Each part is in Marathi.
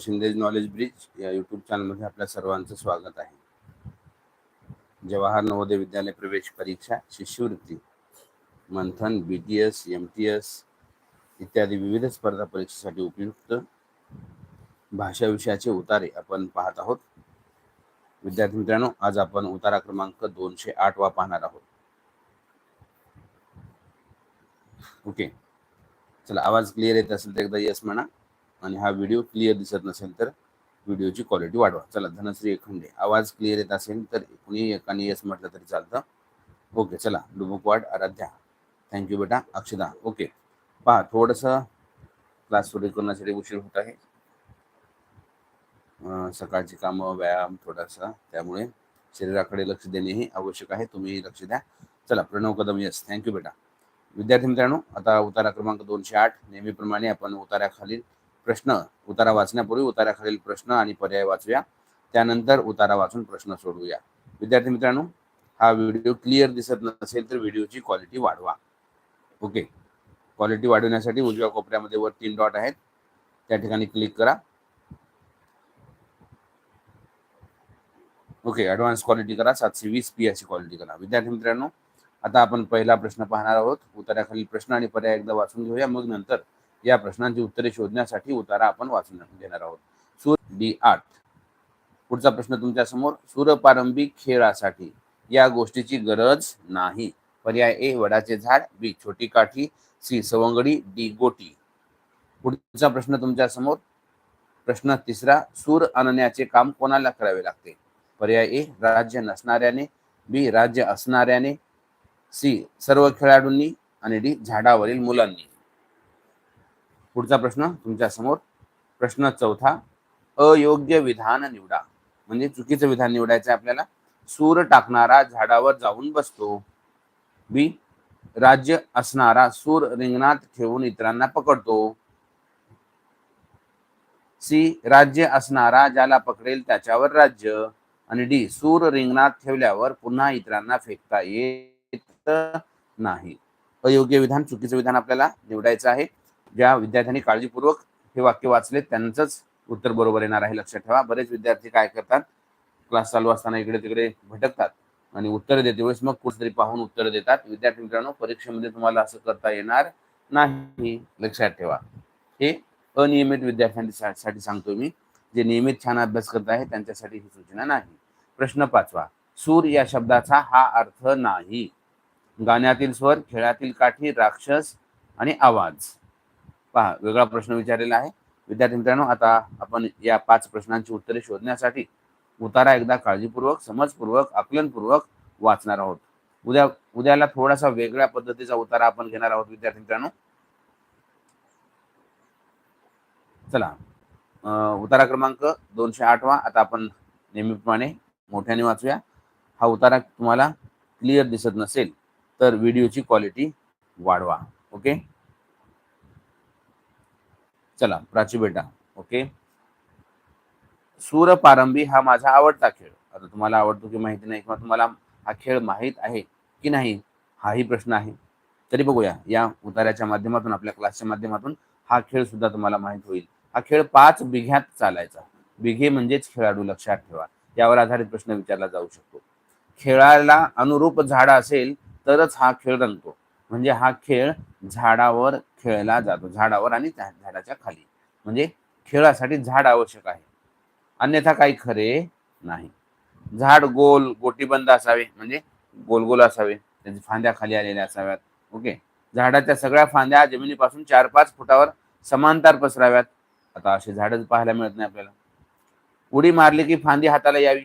शिंदेज नॉलेज ब्रिज या यूट्यूब चॅनलमध्ये आपल्या सर्वांचं स्वागत आहे. जवाहर नवोदय विद्यालय प्रवेश परीक्षा शिष्यवृत्ती Manthan B T S M T S इत्यादी विविध स्पर्धा परीक्षेसाठी उपयुक्त भाषा विषयाचे उतारे आपण पाहत आहोत. विद्यार्थी मित्रांनो आज आपण उतारा क्रमांक दोनशे आठ वा पाहणार आहोत. ओके. चला आवाज क्लिअर येत असेल तर एकदा यस म्हणा. आणि हा व्हिडिओ क्लिअर दिसत नसेल तर व्हिडिओची क्वालिटी वाढवा. चला धनश्री एखंडे. आवाज क्लिअर येत असेल तर कुणी एकाने यस म्हटलं तरी चालतं. ओके चला डुबुकवाड आराध्या. थँक्यू बेटा. अक्षदा. ओके पहा थोडंसं क्लास सुरू करण्यासाठी उशीर होत आहे. सकाळची कामं व्यायाम थोडासा. त्यामुळे शरीराकडे लक्ष देणेही आवश्यक आहे. तुम्ही लक्ष द्या. चला प्रणव कदम यस थँक्यू बेटा. विद्यार्थी मित्रांनो आता उतारा क्रमांक दोनशे आठ. नेहमीप्रमाणे आपण उतार्याखालील प्रश्न उतारा वाचण्यापूर्वी उतार्याखालील प्रश्न आणि पर्याय वाचूया. त्यानंतर उतारा वाचून प्रश्न सोडवूया. विद्यार्थी मित्रांनो हा व्हिडिओ क्लिअर दिसत नसेल तर व्हिडिओची क्वालिटी वाढवा. ओके. क्वालिटी वाढवण्यासाठी उजव्या कोपऱ्यामध्ये वर तीन डॉट आहेत. त्या ठिकाणी क्लिक करा. ओके ॲडव्हान्स क्वालिटी करा. सातशे वीस पी अशी क्वालिटी करा. विद्यार्थी मित्रांनो आता आपण पहिला प्रश्न पाहणार आहोत. उताराखालील प्रश्न आणि पर्याय एकदा वाचून घेऊया. मग नंतर या प्रश्नांची उत्तरे शोधण्यासाठी उतारा आपण वाचून घेणार आहोत. सूर डी आठ. पुढचा प्रश्न तुमच्यासमोर. सूरपारंभी खेळासाठी या गोष्टीची गरज नाही. पर्याय ए वडाचे झाड बी छोटी काठी सी सवंगडी डी गोटी. पुढचा प्रश्न तुमच्यासमोर. प्रश्न तिसरा. सूर आणण्याचे काम कोणाला करावे लागते? पर्याय ए राज्य नसणाऱ्याने बी राज्य असणाऱ्याने सी सर्व खेळाडूंनी आणि डी झाडावरील मुलांनी. पुढचा प्रश्न तुमच्यासमोर. प्रश्न चौथा अयोग्य विधान निवडा. म्हणजे चुकीचं विधान निवडायचं आपल्याला. सूर टाकणारा झाडावर जाऊन बसतो. बी राज्य असणारा सूर रिंगणात ठेवून इतरांना पकडतो. सी राज्य असणारा ज्याला पकडेल त्याच्यावर राज्य. आणि डी सूर रिंगणात ठेवल्यावर पुन्हा इतरांना फेकता येत नाही. अयोग्य विधान चुकीचं विधान आपल्याला निवडायचं आहे. ज्या विद्यार्थ्यांनी काळजीपूर्वक हे वाक्य वाचले त्यांचंच उत्तर बरोबर येणार आहे लक्षात ठेवा. बरेच विद्यार्थी काय करतात? क्लास चालू असताना इकडे तिकडे भटकतात आणि उत्तर देते. वेळेस मग कुठेतरी पाहून उत्तर देतात. विद्यार्थी मित्रांनो परीक्षेमध्ये तुम्हाला असं करता येणार नाही. लक्षात ठेवा. हे अनियमित विद्यार्थ्यांसाठी सांगतो मी. जे नियमित छान अभ्यास करत आहे त्यांच्यासाठी ही सूचना नाही. प्रश्न पाचवा. सूर या शब्दाचा हा अर्थ नाही. गाण्यातील स्वर खेळातील काठी राक्षस आणि आवाज. पहा वेगळा प्रश्न विचारलेला आहे. विद्यार्थी मित्रांनो आता आपण या पाच प्रश्नांची उत्तरे शोधण्यासाठी उतारा एकदा काळजीपूर्वक समजपूर्वक आकलनपूर्वक वाचणार आहोत. उद्या उद्याला थोडासा वेगळ्या पद्धतीचा उतारा आपण घेणार आहोत विद्यार्थी मित्रांनो. चला उतारा क्रमांक दोनशे आठवा. आता आपण नेहमीप्रमाणे मोठ्याने वाचूया. हा उतारा तुम्हाला क्लिअर दिसत नसेल तर व्हिडिओची क्वालिटी वाढवा. ओके? चला प्राची बेटा ओके? सूरपारंबी हा माझा आवडता खेळ. आता तुम्हाला आवडतो की माहिती नाही किंवा तुम्हाला हा खेळ माहीत आहे की नाही हाही प्रश्न आहे. तरी बघूया या उतार्याच्या माध्यमातून आपल्या क्लासच्या माध्यमातून हा खेळ सुद्धा तुम्हाला माहीत होईल. हा खेळ पाच बिघ्यात चालायचा. बिघे म्हणजेच खेळाडू लक्षात ठेवा. यावर आधारित प्रश्न विचारला जाऊ शकतो. खेळाला अनुरूप झाड असेल तरच हा खेळ रंगतो. म्हणजे हा खेळ झाडावर खेळला जातो झाडावर आणि झाडाच्या खाली. म्हणजे खेळासाठी झाड आवश्यक आहे. अन्यथा काही खरे नाही. झाड गोल गोटीबंद असावे. म्हणजे गोल गोल असावे. त्यांच्या फांद्या खाली आलेल्या असाव्यात. ओके? झाडाच्या सगळ्या फांद्या जमिनीपासून चार पाच फुटावर समांतर पसराव्यात. आता असे झाडच पाहायला मिळत नाही आपल्याला. उडी मारली की फांदी हाताला यावी.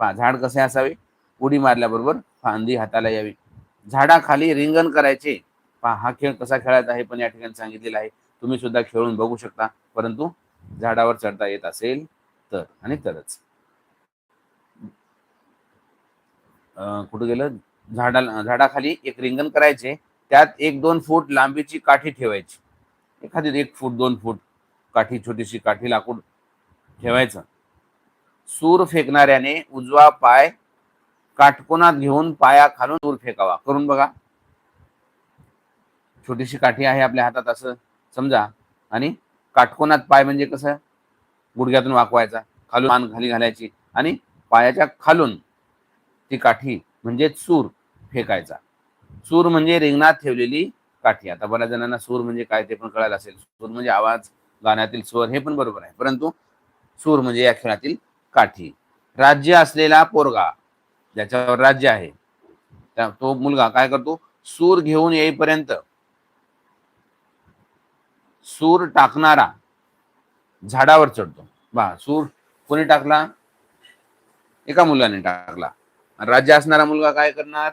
झाड कसे असावे? उडी मारल्याबरोबर फांदी हाताला यावी. झाडाखाली रिंगण करायचे. पहा हा खेळ कसा खेळायचा आहे पण या ठिकाणी सांगितलेला आहे. तुम्ही सुद्धा खेळून बघू शकता. परंतु झाडावर चढता येत असेल तर. आणि तरच. कुठं गेलं? झाडाला झाडाखाली एक रिंगण करायचे. त्यात एक दोन फूट लांबीची काठी ठेवायची. एखादी एक फूट दोन फूट काठी छोटीशी काठी लाकूड ठेवायचं. सूर फेकणाऱ्याने उजवा पाय काटकोनात घेऊन पाया खालून सूर फेकावा. करून बघा. छोटीशी काठी आहे आपल्या हातात असं समजा. आणि काटकोनात पाय म्हणजे कसं? गुडघ्यातून वाकवायचा. खालून मान खाली घालायची. आणि पायाच्या खालून ती काठी म्हणजे सूर फेकायचा. सूर म्हणजे रिंगणात ठेवलेली काठी. आता बऱ्याच जणांना सूर म्हणजे काय ते पण कळायला असेल. सूर म्हणजे आवाज गाण्यातील स्वर हे पण बरोबर आहे. परंतु सूर म्हणजे या खेळातील काठी. राज्य असलेला पोरगा ज्याच्यावर राज्य आहे त्या तो मुलगा काय करतो? सूर घेऊन येईपर्यंत सूर टाकणारा झाडावर चढतो. वा सूर कोणी टाकला? एका मुलाने टाकला. राज्य असणारा मुलगा काय करणार?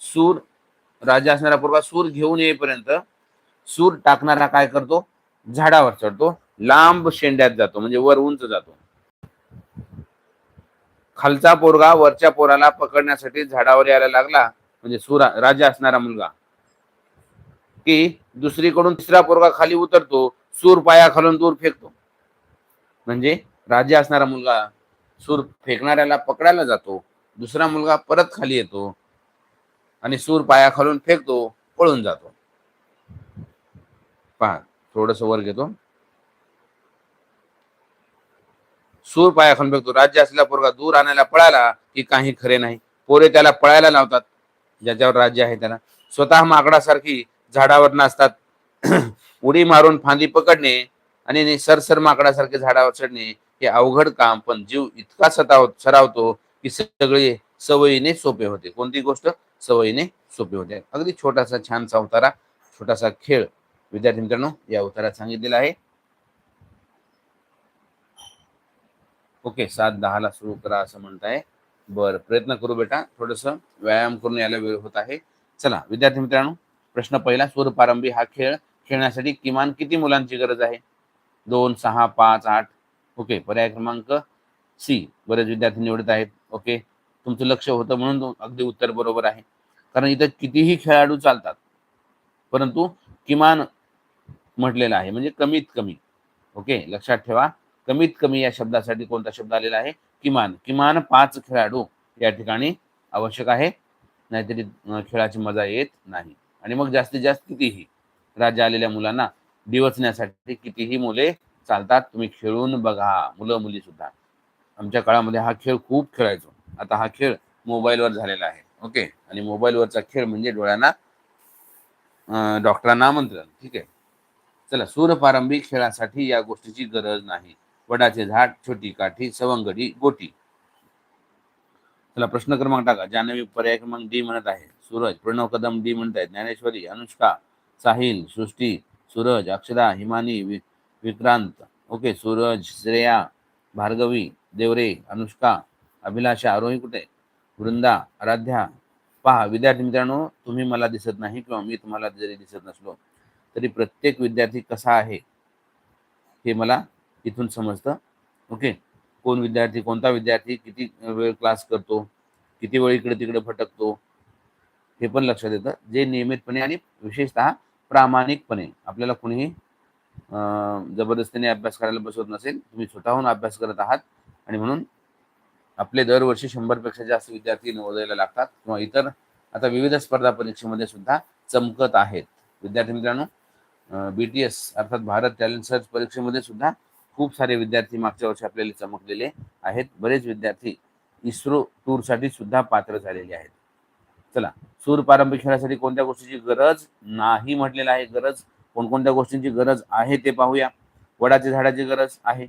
सूर राज्य असणारा पोरगा सूर घेऊन येईपर्यंत सूर टाकणारा काय करतो? झाडावर चढतो. लांब शेंड्यात जातो म्हणजे वर उंच जातो. खालचा पोरगा वरच्या पोराला पकडण्यासाठी झाडावर यायला लागला म्हणजे सूर राजा असणारा मुलगा. की दुसरीकडून तिसरा पोरगा खाली उतरतो सूर पाया खालून दूर फेकतो. म्हणजे राज्य असणारा मुलगा सूर फेकणाऱ्याला पकडायला जातो दुसरा मुलगा परत खाली येतो आणि सूर पाया खालून फेकतो पळून जातो. पहा थोडस वर घेतो. सूर पाया खालून फेकतो. राज्य असलेला पोरगा दूर आणायला पळाला की काही खरे नाही. पोरे त्याला पळायला लावतात. ज्याच्यावर राज्य आहे त्याला. स्वतः माकडासारखी झाडावर नाचतात. उडी मारून फांदी पकडणे आणि सरसर माकडासारखे झाडावर चढणे हे अवघड काम पण जीव इतका सताव सरावतो की सगळे सवयीने सोपे होते. कोणती गोष्ट? सवयीने सोपे होते. अगदी छोटासा छानसा उतारा छोटासा खेळ. विद्यार्थी मित्रांनो या उतारात सांगितलेला आहे. ओके सात दहाला सुरू करा असं म्हणताय. बर प्रयत्न करू बेटा. थोडस व्यायाम करून यायला वेळ होत आहे. चला विद्यार्थी मित्रांनो प्रश्न पहिला सूरपारंबी हा खेळ खेळण्यासाठी किमान किती मुलांची गरज आहे? दोन सहा पाच आठ. ओके पर्याय क्रमांक सी. बरेच विद्यार्थी निवडत आहेत. ओके तुमचं लक्ष होतं म्हणून अगदी उत्तर बरोबर आहे. कारण इथं कितीही खेळाडू चालतात परंतु किमान म्हटलेलं आहे म्हणजे कमीत कमी. ओके लक्षात ठेवा कमीत कमी या शब्दासाठी कोणता शब्द आलेला आहे? किमान किमान पाच खेळाडू या ठिकाणी आवश्यक आहे. नाहीतरी खेळाची मजा येत नाही. आणि मग जास्तीत जास्त कितीही राज्य आलेल्या मुलांना दिवसण्यासाठी कितीही मुले चालतात तुम्ही खेळून बघा मुलं मुली सुद्धा. आमच्या काळामध्ये हा खेळ खूप खेळायचो. आता हा खेळ मोबाईलवर झालेला आहे. ओके? आणि मोबाईलवरचा खेळ म्हणजे डोळ्यांना डॉक्टरांना आमंत्रण. ठीक आहे? चला सूरपारंभिक खेळासाठी या गोष्टीची गरज नाही. वडाचे झाड छोटी काठी सवंगडी गोटी. चला प्रश्न क्रमांक टाका. जान्हवी पर्याय क्रमांक डी म्हणत आहे. सूरज प्रणव कदम डी म्हणतायत. ज्ञानेश्वरी अनुष्का साहिल सृष्टी सूरज अक्षरा हिमानी विक्रांत. ओके सूरज श्रेया भार्गवी देवरे अनुष्का अभिलाषा आरोही कुठे? वृंदा आराध्या. पहा विद्यार्थी मित्रांनो तुम्ही मला दिसत नाही किंवा मी तुम्हाला जरी दिसत नसलो तरी प्रत्येक विद्यार्थी कसा आहे हे मला इथून समजतं. ओके कोण विद्यार्थी कोणता विद्यार्थी किती वेळ क्लास करतो किती वेळ इकडे तिकडे भटकतो हे पण लक्षात येतं. जे नियमितपणे आणि विशेषतः प्रामाणिकपणे आपल्याला कुणीही जबरदस्तीने अभ्यास करायला बसवत नसेल तुम्ही स्वतःहून अभ्यास करत आहात आणि म्हणून आपले दरवर्षी शंभरपेक्षा जास्त विद्यार्थी नवोदयाला लागतात किंवा इतर आता विविध स्पर्धा परीक्षेमध्ये सुद्धा चमकत आहेत. विद्यार्थी मित्रांनो बी टी एस अर्थात भारत टॅलेंट सर्च परीक्षेमध्ये सुद्धा खूप सारे विद्यार्थी मागच्या वर्षी आपल्याला चमकलेले आहेत. बरेच विद्यार्थी इस्रो टूरसाठी सुद्धा पात्र झालेले आहेत. चला सूर पारंपरिक खेळासाठी कोणत्या गोष्टीची गरज नाही म्हटलेलं आहे. गरज कोणकोणत्या गोष्टींची गरज आहे ते पाहूया. वडाच्या झाडाची गरज आहे.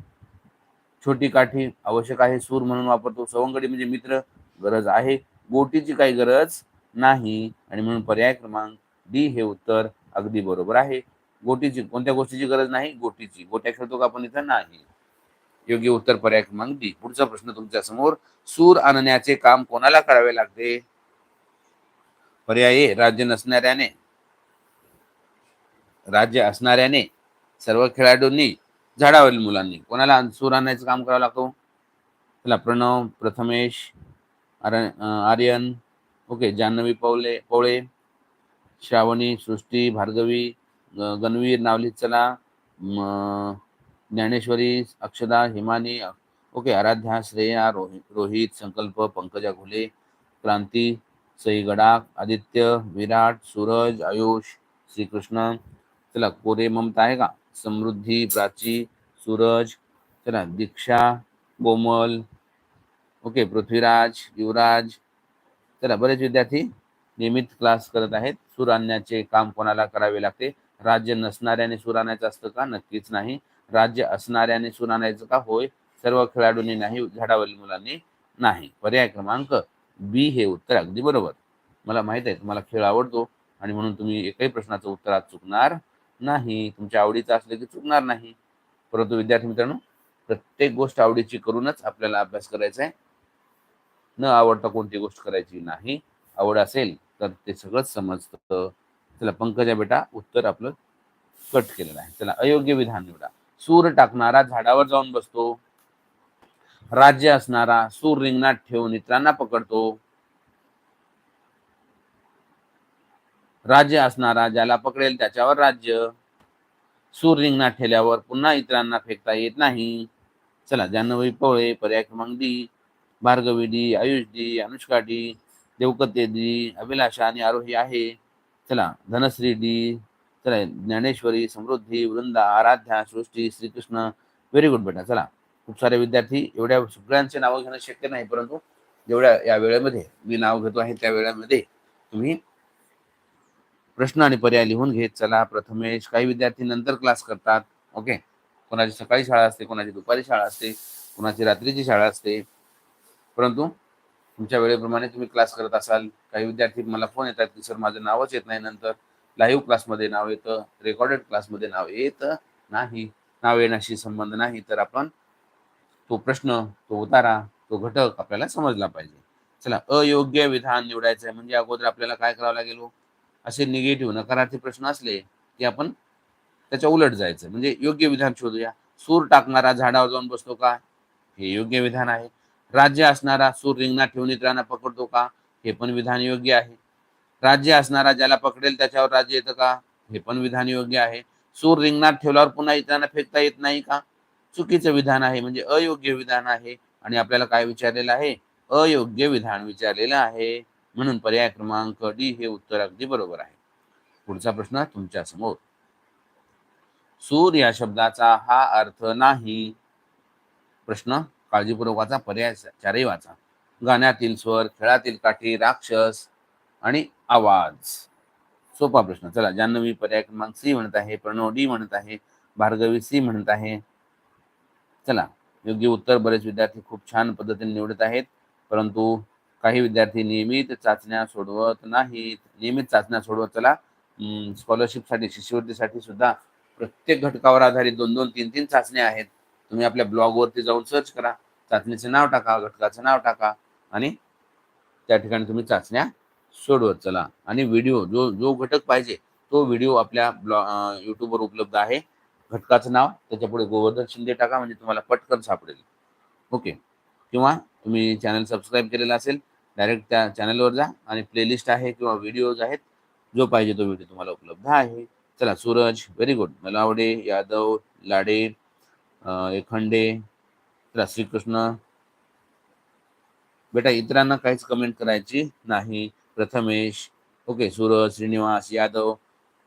छोटी काठी आवश्यक आहे सूर म्हणून वापरतो. सवंगडी म्हणजे मित्र गरज आहे. गोटीची काही गरज नाही. आणि म्हणून पर्याय क्रमांक डी हे उत्तर अगदी बरोबर आहे. गोटीची कोणत्या गोष्टीची गरज नाही? गोटीची. गोट्या खेळतो का आपण इथं? नाही. योग्य उत्तर पर्याय क्रमांक डी. पुढचा प्रश्न तुमच्यासमोर सूर आणण्याचे काम कोणाला करावे लागते? पर्यायी राज्य नसणाऱ्याने राज्य असणाऱ्याने सर्व खेळाडूंनी झाडावरील मुलांनी कोणाला सूर आणायचं काम करावं लागतो? चला प्रणव प्रथमेश आर्यन ओके जान्हवी पवले पवळे श्रावणी सृष्टी भार्गवी गणवीर नावली चला ज्ञानेश्वरी अक्षदा हिमानी ओके आराध्या श्रेया रोहित रोहित संकल्प पंकजा घुले क्रांती सई गडाक आदित्य विराट सूरज आयुष श्रीकृष्ण. चला कोरे ममता आहे का? समृद्धी प्राची सूरज. चला दीक्षा कोमल. ओके पृथ्वीराज युवराज. चला बरेच विद्यार्थी नियमित क्लास करत आहेत. सूर आणण्याचे काम कोणाला करावे लागते? राज्य नसणाऱ्याने सूर आणायचं असतं का? नक्कीच नाही. राज्य असणाऱ्याने सूर आणायचं का? होय. सर्व खेळाडूंनी नाही झाडावरील मुलांनी नाही. पर्याय क्रमांक बी हे उत्तर अगदी बरोबर. मला माहीत आहे तुम्हाला खेळ आवडतो आणि म्हणून तुम्ही एकही प्रश्नाचं उत्तर आज चुकणार नाही. तुमच्या आवडीचं असलं की चुकणार नाही. परंतु विद्यार्थी मित्रांनो प्रत्येक गोष्ट आवडीची करूनच आपल्याला अभ्यास करायचा आहे. न आवडता कोणती गोष्ट करायची नाही. आवड असेल तर ते सगळंच समजतं. चला पंकजा बेटा उत्तर आपलं कट केलेलं आहे. चला अयोग्य विधान निवडा. सूर टाकणारा झाडावर जाऊन बसतो. राज्य असणारा सूर रिंगणात ठेवून इतरांना पकडतो. राज्य असणारा ज्याला पकडेल त्याच्यावर राज्य. सूर रिंगणात ठेवल्यावर पुन्हा इतरांना फेकता येत नाही. चला जान्हवी पवळे पर्याय क्रमांक D Bhargavi D Ayush D Anushka D Devkate D Abhilasha आणि आरोही आहे. चला धनश्री डी चला ज्ञानेश्वरी समृद्धी वृंदा आराध्या सृष्टी श्रीकृष्ण. व्हेरी गुड बेटा चला. खूप सारे विद्यार्थी एवढ्या सगळ्यांचे नावं घेणं शक्य नाही परंतु जेवढ्या या वेळेमध्ये मी नाव घेतो आहे त्या वेळेमध्ये तुम्ही प्रश्न आणि पर्याय लिहून घेत चला. प्रथमेश काही विद्यार्थी नंतर क्लास करतात ओके कोणाची सकाळी शाळा असते कोणाची दुपारी शाळा असते कोणाची रात्रीची शाळा असते. परंतु तुमच्या वेळेप्रमाणे तुम्ही क्लास करत असाल काही विद्यार्थी मला फोन येतात की सर माझं नावच येत नाही नंतर. लाईव्ह क्लासमध्ये नाव येतं रेकॉर्डेड क्लासमध्ये नाव येत नाही. नाव येण्याशी संबंध नाही तर आपण तो प्रश्न तो उतारा तो घटक आपल्याला समजला पाहिजे. चला अयोग्य विधान निवडायचं आहे म्हणजे अगोदर आपल्याला काय करावं लागेल हो? असे निगेटिव्ह नकारार्थी प्रश्न असले की आपण त्याच्या उलट जायचं. म्हणजे योग्य विधान शोधूया. सूर टाकणारा झाडावर जाऊन बसतो का? हे योग्य विधान आहे. राज्य असणारा सूर रिंगणात ठेवून इतरांना पकडतो का? हे पण विधान योग्य आहे. राज्य असणारा ज्याला पकडेल त्याच्यावर राज्य येतं का? हे पण विधान योग्य आहे. सूर रिंगणात ठेवल्यावर पुन्हा इतरांना फेकता येत नाही का? चुकीचं विधान आहे म्हणजे अयोग्य विधान आहे आणि आपल्याला काय विचारलेलं आहे? अयोग्य विधान विचारलेलं आहे. म्हणून पर्याय क्रमांक डी हे उत्तर अगदी बरोबर आहे. पुढचा प्रश्न तुमच्यासमोर. सूर या शब्दाचा हा अर्थ नाही. प्रश्न काळजीपूर्वक वाचा पर्याय चारही वाचा. गाण्यातील स्वर खेळातील काठी राक्षस आणि आवाज. सोपा प्रश्न. चला जान्हवी पर्याय क्रमांक सी म्हणत आहे प्रणव डी म्हणत आहे भार्गवी सी म्हणत आहे चला. योग्य उत्तर बरेच विद्यार्थी खूप छान पद्धतीने निवडत आहेत. परंतु काही विद्यार्थी नियमित चाचण्या सोडवत नाहीत. नियमित चाचण्या सोडवत चला. स्कॉलरशिपसाठी शिष्यवृत्तीसाठी सुद्धा प्रत्येक घटकावर आधारित दोन दोन तीन तीन चाचण्या आहेत. तुम्ही आपल्या ब्लॉगवरती जाऊन सर्च करा. चाचणीचं नाव टाका घटकाचं नाव टाका आणि त्या ठिकाणी तुम्ही चाचण्या सोडवत चला. आणि व्हिडिओ जो जो घटक पाहिजे तो व्हिडिओ आपल्या ब्लॉ यूट्यूबवर उपलब्ध आहे. घटकाचं नाव त्याच्यापुढे गोवर्धन शिंदे टाका म्हणजे तुम्हाला पटकन सापडेल. ओके. किंवा तुम्ही चॅनल सबस्क्राईब केलेला असेल डायरेक्ट त्या चॅनलवर जा आणि प्लेलिस्ट आहे किंवा व्हिडिओज आहेत जो पाहिजे तो व्हिडिओ तुम्हाला उपलब्ध आहे. चला सूरज व्हेरी गुड मलावडे यादव लाडे एखंडे चला श्रीकृष्ण. बेटा इतरांना काहीच कमेंट करायची नाही. Prathamesh okay Suraj Shrinivas Yadav.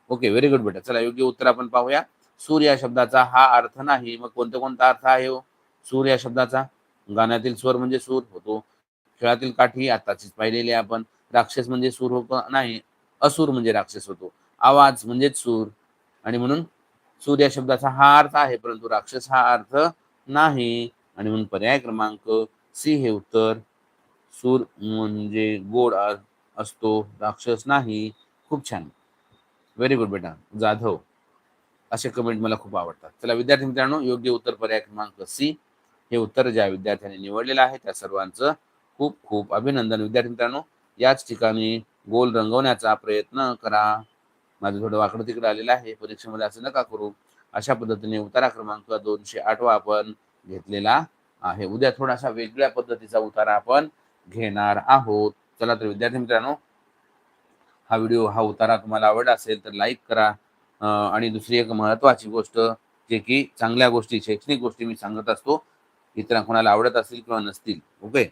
Okay very good बेटा. चला योग्य उत्तर आपण पाहूया. सूर्य या शब्दाचा हा अर्थ नाही. मग कोणता कोणता अर्थ आहे हो? सूर या शब्दाचा? गाण्यातील स्वर म्हणजे सूर होतो. खेळातील काठी आताचीच पाहिलेली आपण. राक्षस म्हणजे सूर होतो नाही. असुर म्हणजे राक्षस होतो. आवाज म्हणजेच सूर. आणि म्हणून सूर या शब्दाचा हा अर्थ आहे परंतु राक्षस हा अर्थ नाही. आणि म्हणून पर्याय क्रमांक सी हे उत्तर. सूर म्हणजे गोड असतो. राक्षस नाही. खूप छान. व्हेरी गुड बेटा. जाधव. असे कमेंट मला खूप आवडतात. चला विद्यार्थी मित्रांनो योग्य उत्तर पर्याय क्रमांक सी हे उत्तर ज्या विद्यार्थ्यांनी निवडलेलं आहे त्या सर्वांचं खूप खूप अभिनंदन. विद्यार्थी मित्रांनो याच ठिकाणी गोल रंगवण्याचा प्रयत्न करा. माझं थोडं वाकडं तिकडं आलेलं आहे. परीक्षेमध्ये असं नका करू. अशा पद्धतीने उतारा क्रमांक दोनशे आठवा आपण घेतलेला आहे. उद्या थोडासा वेगळ्या पद्धतीचा उतारा आपण घेणार आहोत. चला तर विद्यार्थी मित्रांनो हा व्हिडिओ हा उतारा तुम्हाला आवडला असेल तर लाईक करा. आणि दुसरी एक महत्त्वाची गोष्ट जे की चांगल्या गोष्टी शैक्षणिक गोष्टी मी सांगत असतो इतर कोणाला आवडत असतील किंवा नसतील ओके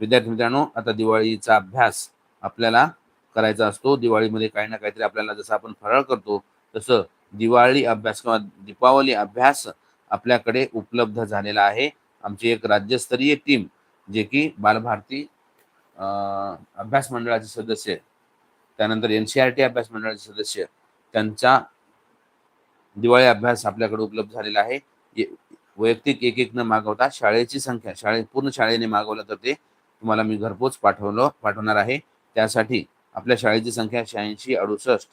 विद्यार्थी मित्रांनो आता दिवाळीचा अभ्यास आपल्याला करायचा असतो. दिवाळीमध्ये काही ना काहीतरी आपल्याला जसं आपण फराळ करतो तसं दिवाळी अभ्यास किंवा दीपावली अभ्यास आपल्याकडे उपलब्ध झालेला आहे. आमची एक राज्यस्तरीय टीम जे की बालभारती अभ्यास मंडळाचे सदस्य त्यानंतर एन सी आर टी अभ्यास मंडळाचे सदस्य त्यांचा दिवाळी अभ्यास आपल्याकडे उपलब्ध झालेला आहे. वैयक्तिक एक एक न मागवता शाळेची संख्या शाळे पूर्ण शाळेने मागवलं तर ते तुम्हाला मी घरपोच पाठवलं पाठवणार आहे. त्यासाठी आपल्या शाळेची संख्या शहाऐंशी अडुसष्ट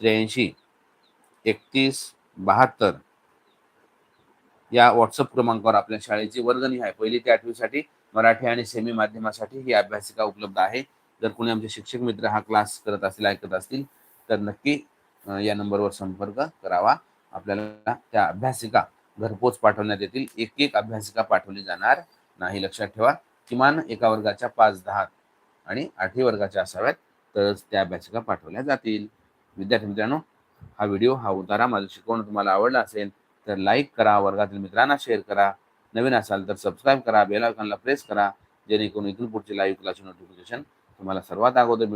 त्र्याऐंशी एकतीस बहात्तर या व्हॉट्सअप क्रमांकावर आपल्या शाळेची वर्गणी आहे. पहिली ते आठवीसाठी मराठी आणि सेमी माध्यमासाठी ही अभ्यासिका उपलब्ध आहे. जर कोणी आमचे शिक्षक मित्र हा क्लास करत असतील ऐकत असतील तर नक्की या नंबरवर संपर्क करावा. आपल्याला त्या अभ्यासिका घरपोच पाठवण्यात येतील. एक एक अभ्यासिका पाठवली जाणार. नाही लक्षात ठेवा. किमान एका वर्गाच्या पाच दहा आणि आठही वर्गाच्या असाव्यात तरच त्या अभ्यासिका पाठवल्या जातील. विद्यार्थी मित्रांनो हा व्हिडिओ हा उतारा माझं शिकवणं तुम्हाला आवडला असेल तर लाईक करा वर्गातील मित्रांना शेअर करा. नवीन असाल तर सबस्क्राईब करा बेल आयकॉनला प्रेस करा जेणेकरून इथून पुढची लाईव्ह क्लासची नोटिफिकेशन तुम्हाला सर्वात अगोदर मिळेल.